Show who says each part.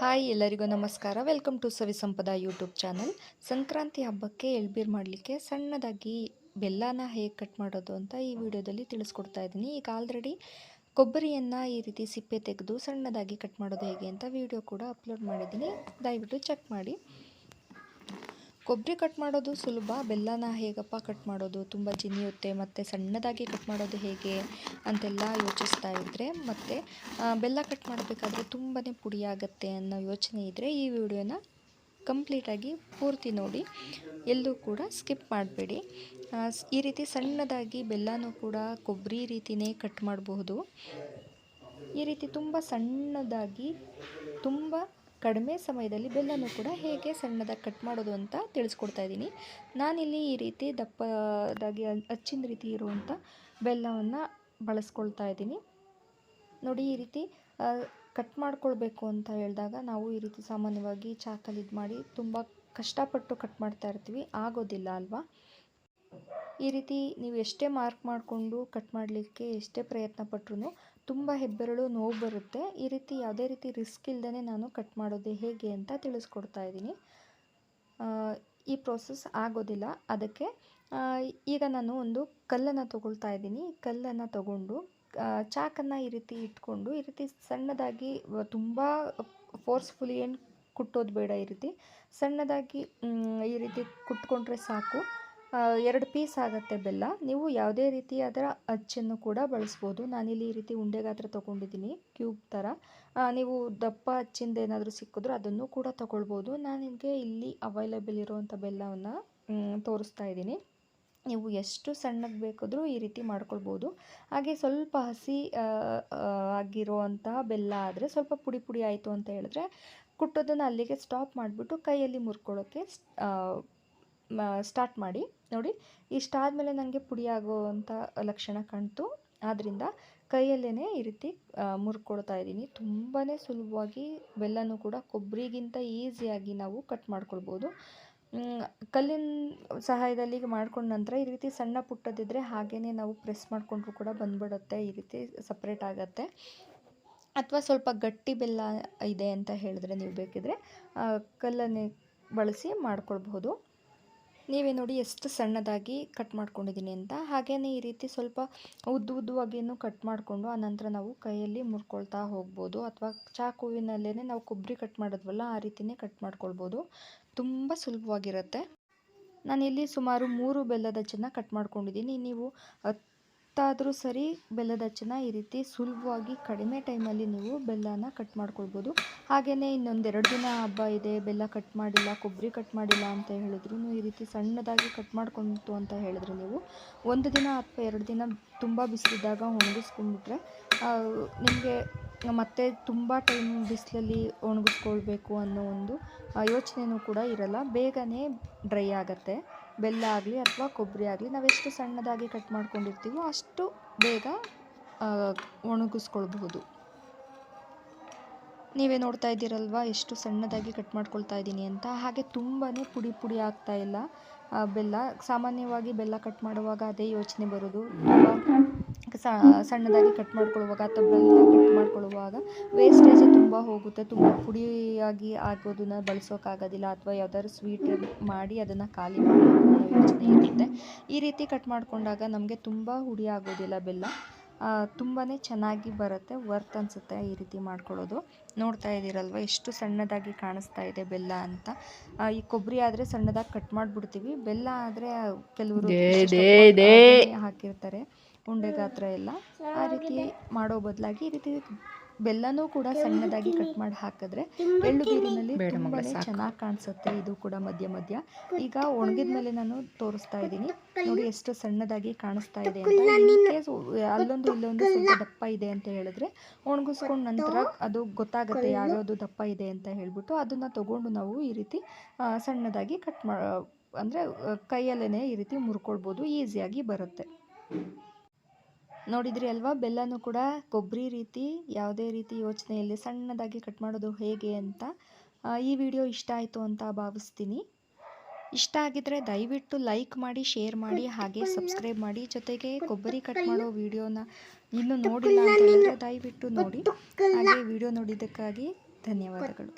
Speaker 1: Hi, ಎಲ್ಲರಿಗೂ ನಮಸ್ಕಾರ. Welcome to Savi Sampada YouTube channel. Sankranti ಹಬ್ಬಕ್ಕೆ ಎಳ್ಬೀರ್ ಮಾಡಲಿಕ್ಕೆ ಸಣ್ಣದಾಗಿ ಬೆಲ್ಲನ ಹೇಗೆ ಕಟ್ ಮಾಡೋದು ಅಂತ ಈ ವಿಡಿಯೋದಲ್ಲಿ ತಿಳಿಸ್ಕೊಡ್ತಾ ಇದ್ದೀನಿ. ಈಗ ಆಲ್ರೆಡಿ ಕೊಬ್ಬರಿಯನ್ನು ಈ ರೀತಿ ಸಿಪ್ಪೆ ತೆಗೆದು ಸಣ್ಣದಾಗಿ ಕಟ್ ಮಾಡೋದು ಹೇಗೆ ಅಂತ ವಿಡಿಯೋ ಕೂಡ ಅಪ್ಲೋಡ್ ಮಾಡಿದ್ದೀನಿ. ದಯವಿಟ್ಟು ಚೆಕ್ ಮಾಡಿ. ಕೊಬ್ಬರಿ ಕಟ್ ಮಾಡೋದು ಸುಲಭ, ಬೆಲ್ಲನ ಹೇಗಪ್ಪ ಕಟ್ ಮಾಡೋದು, ತುಂಬ ಜಿನಿಯುತ್ತೆ ಮತ್ತು ಸಣ್ಣದಾಗಿ ಕಟ್ ಮಾಡೋದು ಹೇಗೆ ಅಂತೆಲ್ಲ ಯೋಚಿಸ್ತಾ ಇದ್ದರೆ ಮತ್ತು ಬೆಲ್ಲ ಕಟ್ ಮಾಡಬೇಕಾದ್ರೆ ತುಂಬಾ ಪುಡಿ ಆಗುತ್ತೆ ಅನ್ನೋ ಯೋಚನೆ ಇದ್ದರೆ ಈ ವಿಡಿಯೋನ ಕಂಪ್ಲೀಟಾಗಿ ಪೂರ್ತಿ ನೋಡಿ, ಎಲ್ಲೂ ಕೂಡ ಸ್ಕಿಪ್ ಮಾಡಬೇಡಿ. ಈ ರೀತಿ ಸಣ್ಣದಾಗಿ ಬೆಲ್ಲನೂ ಕೂಡ ಕೊಬ್ಬರಿ ರೀತಿಯೇ ಕಟ್ ಮಾಡಬಹುದು. ಈ ರೀತಿ ತುಂಬ ಸಣ್ಣದಾಗಿ, ತುಂಬ ಕಡಿಮೆ ಸಮಯದಲ್ಲಿ ಬೆಲ್ಲನೂ ಕೂಡ ಹೇಗೆ ಸಣ್ಣದಾಗಿ ಕಟ್ ಮಾಡೋದು ಅಂತ ತಿಳಿಸ್ಕೊಡ್ತಾ ಇದ್ದೀನಿ. ನಾನಿಲ್ಲಿ ಈ ರೀತಿ ದಪ್ಪದಾಗಿ ಹಚ್ಚಿನ ರೀತಿ ಇರುವಂಥ ಬೆಲ್ಲವನ್ನು ಬಳಸ್ಕೊಳ್ತಾ ಇದ್ದೀನಿ. ನೋಡಿ, ಈ ರೀತಿ ಕಟ್ ಮಾಡ್ಕೊಳ್ಬೇಕು ಅಂತ ಹೇಳಿದಾಗ ನಾವು ಈ ರೀತಿ ಸಾಮಾನ್ಯವಾಗಿ ಚಾಕಲ್ಲಿ ಇದು ಮಾಡಿ ತುಂಬ ಕಷ್ಟಪಟ್ಟು ಕಟ್ ಮಾಡ್ತಾ ಇರ್ತೀವಿ. ಆಗೋದಿಲ್ಲ ಅಲ್ವಾ? ಈ ರೀತಿ ನೀವು ಎಷ್ಟೇ ಮಾರ್ಕ್ ಮಾಡಿಕೊಂಡು ಕಟ್ ಮಾಡಲಿಕ್ಕೆ ಎಷ್ಟೇ ಪ್ರಯತ್ನ ಪಟ್ಟರು ತುಂಬ ಹೆಬ್ಬೆರಳು ನೋವು ಬರುತ್ತೆ. ಈ ರೀತಿ ಯಾವುದೇ ರೀತಿ ರಿಸ್ಕ್ ಇಲ್ಲದೇ ನಾನು ಕಟ್ ಮಾಡೋದು ಹೇಗೆ ಅಂತ ತಿಳಿಸ್ಕೊಡ್ತಾ ಇದ್ದೀನಿ. ಈ ಪ್ರೋಸೆಸ್ ಆಗೋದಿಲ್ಲ. ಅದಕ್ಕೆ ಈಗ ನಾನು ಒಂದು ಕಲ್ಲನ್ನು ತೊಗೊಳ್ತಾ ಇದ್ದೀನಿ. ಕಲ್ಲನ್ನು ತಗೊಂಡು ಚಾಕನ್ನು ಈ ರೀತಿ ಇಟ್ಕೊಂಡು, ಈ ರೀತಿ ಸಣ್ಣದಾಗಿ ತುಂಬ ಫೋರ್ಸ್ಫುಲಿ ಏನು ಕುಟ್ಟೋದು ಬೇಡ ಈ ರೀತಿ. ಸಣ್ಣದಾಗಿ ಈ ರೀತಿ ಕುಟ್ಕೊಂಡ್ರೆ ಸಾಕು. ಎರಡು ಪೀಸ್ ಆಗುತ್ತೆ ಬೆಲ್ಲ. ನೀವು ಯಾವುದೇ ರೀತಿಯಾದ ಅಚ್ಚನ್ನು ಕೂಡ ಬಳಸ್ಬೋದು. ನಾನಿಲ್ಲಿ ಈ ರೀತಿ ಉಂಡೆ ಗಾತ್ರ ತೊಗೊಂಡಿದ್ದೀನಿ, ಕ್ಯೂಬ್ ಥರ. ನೀವು ದಪ್ಪ ಅಚ್ಚಿಂದ ಏನಾದರೂ ಸಿಕ್ಕಿದ್ರೂ ಅದನ್ನು ಕೂಡ ತೊಗೊಳ್ಬೋದು. ನಾನು ನಿಮಗೆ ಇಲ್ಲಿ ಅವೈಲೇಬಲ್ ಇರುವಂಥ ಬೆಲ್ಲವನ್ನು ತೋರಿಸ್ತಾ ಇದ್ದೀನಿ. ನೀವು ಎಷ್ಟು ಸಣ್ಣಗೆ ಬೇಕಾದರೂ ಈ ರೀತಿ ಮಾಡ್ಕೊಳ್ಬೋದು. ಹಾಗೆ ಸ್ವಲ್ಪ ಹಸಿ ಆಗಿರುವಂತಹ ಬೆಲ್ಲ ಆದರೆ ಸ್ವಲ್ಪ ಪುಡಿ ಪುಡಿ ಆಯಿತು ಅಂತ ಹೇಳಿದ್ರೆ ಕುಟ್ಟೋದನ್ನು ಅಲ್ಲಿಗೆ ಸ್ಟಾಪ್ ಮಾಡಿಬಿಟ್ಟು ಕೈಯಲ್ಲಿ ಮುರ್ಕೊಳ್ಳೋಕ್ಕೆ ಸ್ಟಾರ್ಟ್ ಮಾಡಿ. ನೋಡಿ, ಇಷ್ಟಾದಮೇಲೆ ನನಗೆ ಪುಡಿ ಆಗುವಂಥ ಲಕ್ಷಣ ಕಾಣ್ತು. ಆದ್ದರಿಂದ ಕೈಯಲ್ಲೇ ಈ ರೀತಿ ಮುರ್ಕೊಳ್ತಾ ಇದ್ದೀನಿ. ತುಂಬಾ ಸುಲಭವಾಗಿ ಬೆಲ್ಲನೂ ಕೂಡ ಕೊಬ್ಬರಿಗಿಂತ ಈಸಿಯಾಗಿ ನಾವು ಕಟ್ ಮಾಡ್ಕೊಳ್ಬೋದು. ಕಲ್ಲಿನ ಸಹಾಯದಲ್ಲಿ ಮಾಡ್ಕೊಂಡ ನಂತರ ಈ ರೀತಿ ಸಣ್ಣ ಪುಟ್ಟದಿದ್ದರೆ ಹಾಗೇ ನಾವು ಪ್ರೆಸ್ ಮಾಡಿಕೊಂಡ್ರು ಕೂಡ ಬಂದ್ಬಿಡುತ್ತೆ, ಈ ರೀತಿ ಸಪ್ರೇಟ್ ಆಗುತ್ತೆ. ಅಥವಾ ಸ್ವಲ್ಪ ಗಟ್ಟಿ ಬೆಲ್ಲ ಇದೆ ಅಂತ ಹೇಳಿದ್ರೆ ನೀವು ಬೇಕಿದ್ರೆ ಕಲ್ಲನ್ನೇ ಬಳಸಿ ಮಾಡ್ಕೊಳ್ಬಹುದು. ನೀವೇ ನೋಡಿ ಎಷ್ಟು ಸಣ್ಣದಾಗಿ ಕಟ್ ಮಾಡ್ಕೊಂಡಿದ್ದೀನಿ ಅಂತ. ಹಾಗೆಯೇ ಈ ರೀತಿ ಸ್ವಲ್ಪ ಉದ್ದು ಉದ್ದವಾಗಿಯೂ ಕಟ್ ಮಾಡಿಕೊಂಡು ಆನಂತರ ನಾವು ಕೈಯಲ್ಲಿ ಮುರ್ಕೊಳ್ತಾ ಹೋಗ್ಬೋದು. ಅಥವಾ ಚಾಕುವಿನಲ್ಲೇ ನಾವು ಕೊಬ್ಬರಿ ಕಟ್ ಮಾಡಿದ್ವಲ್ಲ, ಆ ರೀತಿಯೇ ಕಟ್ ಮಾಡ್ಕೊಳ್ಬೋದು. ತುಂಬ ಸುಲಭವಾಗಿರುತ್ತೆ. ನಾನಿಲ್ಲಿ ಸುಮಾರು ಮೂರು ಬೆಲ್ಲದ ಚೆನ್ನ ಕಟ್ ಮಾಡ್ಕೊಂಡಿದ್ದೀನಿ. ನೀವು ಹತ್ತಾದರೂ ಸರಿ ಬೆಲ್ಲದ ಹಚ್ಚನ್ನ ಈ ರೀತಿ ಸುಲಭವಾಗಿ ಕಡಿಮೆ ಟೈಮಲ್ಲಿ ನೀವು ಬೆಲ್ಲನ ಕಟ್ ಮಾಡ್ಕೊಳ್ಬೋದು. ಹಾಗೆಯೇ ಇನ್ನೊಂದೆರಡು ದಿನ ಹಬ್ಬ ಇದೆ, ಬೆಲ್ಲ ಕಟ್ ಮಾಡಿಲ್ಲ, ಕೊಬ್ಬರಿ ಕಟ್ ಮಾಡಿಲ್ಲ ಅಂತ ಹೇಳಿದ್ರು ಈ ರೀತಿ ಸಣ್ಣದಾಗಿ ಕಟ್ ಮಾಡ್ಕೊಂತು ಅಂತ ಹೇಳಿದ್ರೆ ನೀವು ಒಂದು ದಿನ ಅಥವಾ ಎರಡು ದಿನ ತುಂಬ ಬಿಸಿಲಿದ್ದಾಗ ಒಣಗಿಸ್ಕೊಂಡ್ಬಿಟ್ರೆ ನಿಮಗೆ ಮತ್ತೆ ತುಂಬ ಟೈಮ್ ಬಿಸಿಲಲ್ಲಿ ಒಣಗಿಸ್ಕೊಳ್ಬೇಕು ಅನ್ನೋ ಒಂದು ಯೋಚನೆಯೂ ಕೂಡ ಇರಲ್ಲ. ಬೇಗನೆ ಡ್ರೈ ಆಗುತ್ತೆ. ಬೆಲ್ಲ ಆಗಲಿ ಅಥವಾ ಕೊಬ್ಬರಿ ಆಗಲಿ ನಾವೆಷ್ಟು ಸಣ್ಣದಾಗಿ ಕಟ್ ಮಾಡ್ಕೊಂಡಿರ್ತೀವೋ ಅಷ್ಟು ಬೇಗ ಒಣಗಿಸ್ಕೊಳ್ಬಹುದು. ನೀವೇ ನೋಡ್ತಾ ಇದ್ದೀರಲ್ವ? ಎಷ್ಟು ಸಣ್ಣದಾಗಿ ಕಟ್ ಮಾಡ್ಕೊಳ್ತಾ ಇದ್ದೀನಿ ಅಂತ. ಹಾಗೆ ತುಂಬಾ ಪುಡಿ ಪುಡಿ ಆಗ್ತಾ ಇಲ್ಲ ಬೆಲ್ಲ. ಸಾಮಾನ್ಯವಾಗಿ ಬೆಲ್ಲ ಕಟ್ ಮಾಡುವಾಗ ಅದೇ ಯೋಚನೆ ಬರೋದು. ಸಣ್ಣದಾಗಿ ಕಟ್ ಮಾಡ್ಕೊಳ್ಳುವಾಗ ಅಥವಾ ಬೆಲ್ಲ ಕಟ್ ಮಾಡ್ಕೊಳ್ಳುವಾಗ ವೇಸ್ಟೇಜ್ ತುಂಬ ಹೋಗುತ್ತೆ. ತುಂಬ ಪುಡಿಯಾಗಿ ಆಗೋದನ್ನು ಬಳಸೋಕ್ಕಾಗೋದಿಲ್ಲ ಅಥವಾ ಯಾವ್ದಾದ್ರು ಸ್ವೀಟ್ ಮಾಡಿ ಅದನ್ನು ಖಾಲಿ ಅನ್ನೋ ಯೋಚನೆ ಇರುತ್ತೆ. ಈ ರೀತಿ ಕಟ್ ಮಾಡಿಕೊಂಡಾಗ ನಮಗೆ ತುಂಬ ಹುಡಿ ಆಗೋದಿಲ್ಲ ಬೆಲ್ಲ. ತುಂಬಾ ಚೆನ್ನಾಗಿ ಬರುತ್ತೆ ವರ್ತ್ ಅನಿಸುತ್ತೆ ಈ ರೀತಿ ಮಾಡ್ಕೊಳ್ಳೋದು. ನೋಡ್ತಾ ಇದ್ದೀರಲ್ವ ಎಷ್ಟು ಸಣ್ಣದಾಗಿ ಕಾಣಿಸ್ತಾ ಇದೆ ಬೆಲ್ಲ ಅಂತ. ಈ ಕೊಬ್ಬರಿ ಆದರೆ ಸಣ್ಣದಾಗಿ ಕಟ್ ಮಾಡಿಬಿಡ್ತೀವಿ. ಬೆಲ್ಲ ಆದರೆ ಕೆಲವರು ಹಾಕಿರ್ತಾರೆ ಉಂಡೆ ಗಾತ್ರ ಎಲ್ಲ. ಆ ರೀತಿ ಮಾಡೋ ಬದಲಾಗಿ ಈ ರೀತಿ ಬೆಲ್ಲನೂ ಕೂಡ ಸಣ್ಣದಾಗಿ ಕಟ್ ಮಾಡಿ ಹಾಕಿದ್ರೆ ಎಳ್ಳು ಬೀರಿನಲ್ಲಿ ತುಂಬಾ ಚೆನ್ನಾಗಿ ಕಾಣಿಸುತ್ತೆ. ಇದು ಕೂಡ ಮಧ್ಯ ಮಧ್ಯ. ಈಗ ಒಣಗಿದ ಮೇಲೆ ನಾನು ತೋರಿಸ್ತಾ ಇದ್ದೀನಿ. ನೋಡಿ ಎಷ್ಟು ಸಣ್ಣದಾಗಿ ಕಾಣಿಸ್ತಾ ಇದೆ ಅಂತ. ಅಲ್ಲೊಂದು ಇಲ್ಲೊಂದು ಸ್ವಲ್ಪ ದಪ್ಪ ಇದೆ ಅಂತ ಹೇಳಿದ್ರೆ ಒಣಗಿಸ್ಕೊಂಡ ನಂತರ ಅದು ಗೊತ್ತಾಗುತ್ತೆ ಯಾವ್ಯಾವುದು ದಪ್ಪ ಇದೆ ಅಂತ ಹೇಳ್ಬಿಟ್ಟು ಅದನ್ನ ತಗೊಂಡು ನಾವು ಈ ರೀತಿ ಸಣ್ಣದಾಗಿ ಕಟ್ ಮಾ ಅಂದರೆ ಕೈಯಲ್ಲೇ ಈ ರೀತಿ ಮುರ್ಕೊಳ್ಬೋದು. ಈಸಿಯಾಗಿ ಬರುತ್ತೆ. ನೋಡಿದ್ರಿ ಅಲ್ವಾ? ಬೆಲ್ಲನೂ ಕೂಡ ಕೊಬ್ಬರಿ ರೀತಿ, ಯಾವುದೇ ರೀತಿ ಯೋಚನೆಯಲ್ಲಿ ಸಣ್ಣದಾಗಿ ಕಟ್ ಮಾಡೋದು ಹೇಗೆ ಅಂತ. ಈ ವಿಡಿಯೋ ಇಷ್ಟ ಆಯಿತು ಅಂತ ಭಾವಿಸ್ತೀನಿ. ಇಷ್ಟ ಆಗಿದ್ರೆ ದಯವಿಟ್ಟು ಲೈಕ್ ಮಾಡಿ ಶೇರ್ ಮಾಡಿ, ಹಾಗೆ ಸಬ್ಸ್ಕ್ರೈಬ್ ಮಾಡಿ. ಜೊತೆಗೆ ಕೊಬ್ಬರಿ ಕಟ್ ಮಾಡೋ ವಿಡಿಯೋನ ಇನ್ನೂ ನೋಡಿಲ್ಲ ಅಂತ ಹೇಳಿದ್ರೆ ದಯವಿಟ್ಟು ನೋಡಿ. ಹಾಗೆ ವಿಡಿಯೋ ನೋಡಿದ್ದಕ್ಕಾಗಿ
Speaker 2: ಧನ್ಯವಾದಗಳು.